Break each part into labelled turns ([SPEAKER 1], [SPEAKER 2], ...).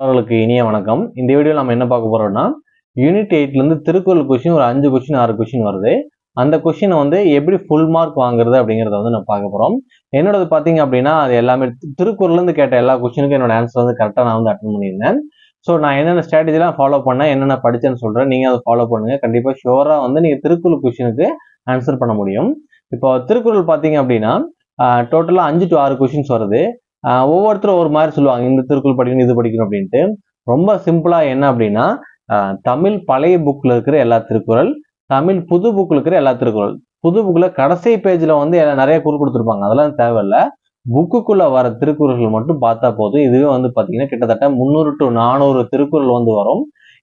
[SPEAKER 1] அவர்களுக்கு இனிய வணக்கம். இந்த வீடியோவில் நம்ம என்ன பார்க்க போறோம்னா யூனிட் எயிட்லேருந்து திருக்குறள் கொஷின் ஒரு அஞ்சு கொஷின் ஆறு கொஷின் வருது. அந்த கொஷினை வந்து எப்படி ஃபுல் மார்க் வாங்குறது அப்படிங்கிறத வந்து நம்ம பார்க்க போகிறோம் என்னோடது பார்த்தீங்க அப்படின்னா அது எல்லாமே திருக்குறள்லேருந்து கேட்ட எல்லா கொஷினுக்கும் என்னோட ஆன்சர் வந்து கரெக்டாக நான் வந்து அட்டன் பண்ணியிருந்தேன். ஸோ நான் என்னென்ன ஸ்ட்ராட்டஜிலாம் ஃபாலோ பண்ணேன் என்னென்ன படிச்சேன்னு சொல்கிறேன் நீங்கள் அதை ஃபாலோ பண்ணுங்கள் கண்டிப்பாக ஷுவராக வந்து நீங்கள் திருக்குறள் கொஷினுக்கு ஆன்சர் பண்ண முடியும். இப்போ திருக்குறள் பார்த்தீங்க அப்படின்னா டோட்டலாக அஞ்சு டு ஆறு கொஷின்ஸ் வருது. ஒவ்வொருத்தரும் ஒரு மாதிரி சொல்லுவாங்க. இந்த திருக்குறள் படிக்கணும் இது படிக்கணும் அப்படின்ட்டு. ரொம்ப சிம்பிளா என்ன அப்படின்னா தமிழ் பழைய புக்ல இருக்கிற எல்லா திருக்குறள் தமிழ் புது புக்ல இருக்கிற எல்லா திருக்குறள். புது புக்ல கடைசி பேஜ்ல வந்து எல்லாம் நிறைய குறு கொடுத்துருப்பாங்க. அதெல்லாம் தேவையில்ல. புக்குக்குள்ள வர திருக்குறள்கள் மட்டும் பார்த்தா போதும். இதுவே வந்து பாத்தீங்கன்னா கிட்டத்தட்ட முந்நூறு டு நானூறு திருக்குறள் வந்து வரும்.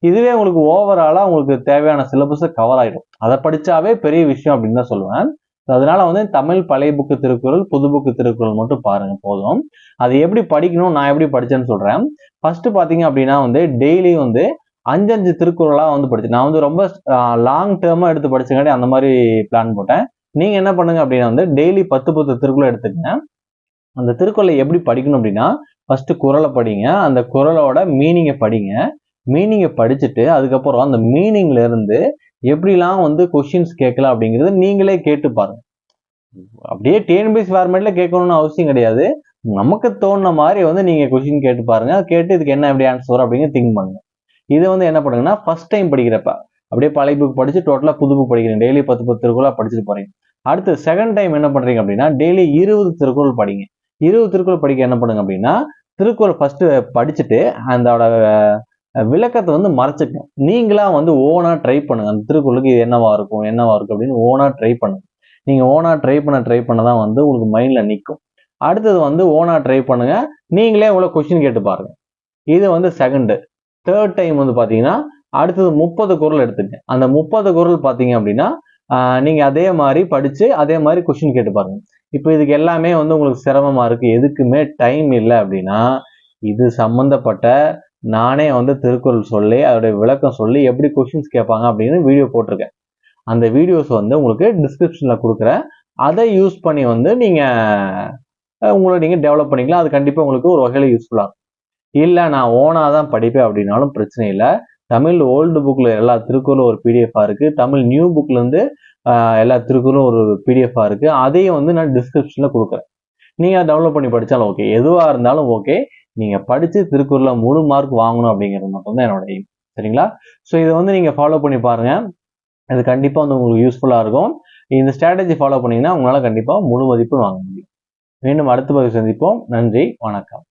[SPEAKER 1] இதுவே உங்களுக்கு ஓவராலா உங்களுக்கு தேவையான சிலபஸை கவர் ஆயிடும். அதை படிச்சாவே பெரிய விஷயம் அப்படின்னு தான் சொல்லுவேன். அதனால வந்து தமிழ் பழைய புக்கு திருக்குறள் புது புக்கு திருக்குறள் மட்டும் பாருங்க போதும். அது எப்படி படிக்கணும் நான் எப்படி படித்தேன்னு சொல்றேன். ஃபர்ஸ்ட் பாத்தீங்க அப்படின்னா வந்து டெய்லி வந்து அஞ்சஞ்சு திருக்குறளா வந்து படிச்சேன் நான் வந்து ரொம்ப லாங் டேர்மா எடுத்து படிச்சங்காட்டி அந்த மாதிரி பிளான் போட்டேன். நீங்க என்ன பண்ணுங்க அப்படின்னா வந்து டெய்லி பத்து பத்து திருக்குறள் எடுத்துக்கங்க. அந்த திருக்குறளை எப்படி படிக்கணும் அப்படின்னா ஃபர்ஸ்ட் குறளை படிங்க. அந்த குறளோட மீனிங்கை படிங்க. மீனிங்கை படிச்சுட்டு அதுக்கப்புறம் அந்த மீனிங்ல இருந்து எப்படிலாம் வந்து கொஷின்ஸ் கேட்கலாம் அப்படிங்கிறது நீங்களே கேட்டு பாருங்க. அப்படியே டிஎன்பிஎஸ் ஃபார்மேட்ல கேட்கணும்னு அவசியம் கிடையாது. நமக்கு தோணுன மாதிரி வந்து நீங்க கொஷின் கேட்டு பாருங்க. கேட்டு இதுக்கு என்ன எப்படி ஆன்சர் வரும் அப்படிங்கிற திங்க் பண்ணுங்க. இதை வந்து என்ன பண்ணுங்கன்னா ஃபர்ஸ்ட் டைம் படிக்கிறப்ப அப்படியே பழைய புக் படிச்சு டோட்டலா புது புக் படிக்கிறீங்க டெய்லி பத்து பத்து திருக்குறளா படிச்சுட்டு போறீங்க அடுத்து செகண்ட் டைம் என்ன பண்றீங்க அப்படின்னா டெய்லி இருபது திருக்குறள் படிங்க. இருபது திருக்குறள் படிக்க என்ன பண்ணுங்க அப்படின்னா திருக்குறள் ஃபர்ஸ்ட் படிச்சுட்டு அதோட விளக்கத்தை வந்து மறைச்சிக்கணும். நீங்களா வந்து ஓனா ட்ரை பண்ணுங்க. அந்த திருக்குறளுக்கு இது என்னவா இருக்கும் என்னவா இருக்கும் அப்படின்னு ஓனா ட்ரை பண்ணுங்க. நீங்க ஓனா ட்ரை பண்ண ட்ரை பண்ண தான் வந்து உங்களுக்கு மைண்ட்ல நிற்கும் அடுத்தது வந்து ஓனா ட்ரை பண்ணுங்க. நீங்களே உங்களை கொஸ்டின் கேட்டு பாருங்க. இது வந்து செகண்டு தேர்ட் டைம் வந்து பாத்தீங்கன்னா அடுத்தது முப்பது குரல் எடுத்துங்க. அந்த முப்பது குரல் பாத்தீங்க அப்படின்னா நீங்கள் நீங்க அதே மாதிரி படிச்சு அதே மாதிரி கொஸ்டின் கேட்டு பாருங்க. இப்போ இதுக்கு எல்லாமே வந்து உங்களுக்கு சிரமமா இருக்கு. எதுக்குமே டைம் இல்லை அப்படின்னா இது சம்மந்தப்பட்ட நானே வந்து திருக்குறள் சொல்லி அதோடைய விளக்கம் சொல்லி எப்படி கொஷின்ஸ் கேட்பாங்க அப்படின்னு வீடியோ போட்டிருக்கேன். அந்த வீடியோஸ் வந்து உங்களுக்கு டிஸ்கிரிப்ஷனில் கொடுக்குறேன். அதை யூஸ் பண்ணி வந்து நீங்கள் உங்களை நீங்கள் டெவலப் பண்ணிக்கலாம். அது கண்டிப்பாக உங்களுக்கு ஒரு வகையில் யூஸ்ஃபுல்லாக இருக்கும். இல்லை நான் ஓனாக தான் படிப்பேன் அப்படின்னாலும் பிரச்சனை இல்லை. தமிழ் ஓல்டு புக்கில் எல்லா திருக்குறளும் ஒரு பிடிஎஃபாக இருக்குது தமிழ் நியூ புக்லேருந்து எல்லா திருக்குறளும் ஒரு பிடிஎஃபாக இருக்குது அதையும் வந்து நான் டிஸ்கிரிப்ஷனில் கொடுக்குறேன். நீங்க டவுன்லோட் பண்ணி படித்தாலும் ஓகே எதுவாக இருந்தாலும் ஓகே நீங்க படிச்சு திருக்குறளில் முழு மார்க் வாங்கணும் அப்படிங்கிறது மட்டும்தான் என்னோட எய்ம் சரிங்களா? ஸோ இதை வந்து நீங்க ஃபாலோ பண்ணி பாருங்க. இது கண்டிப்பா வந்து உங்களுக்கு யூஸ்ஃபுல்லா இருக்கும். இந்த ஸ்ட்ராட்டஜி ஃபாலோ பண்ணீங்கன்னா உங்களால கண்டிப்பா முழு மதிப்பு வாங்க முடியும். மீண்டும் அடுத்த பதிவு சந்திப்போம். நன்றி. வணக்கம்.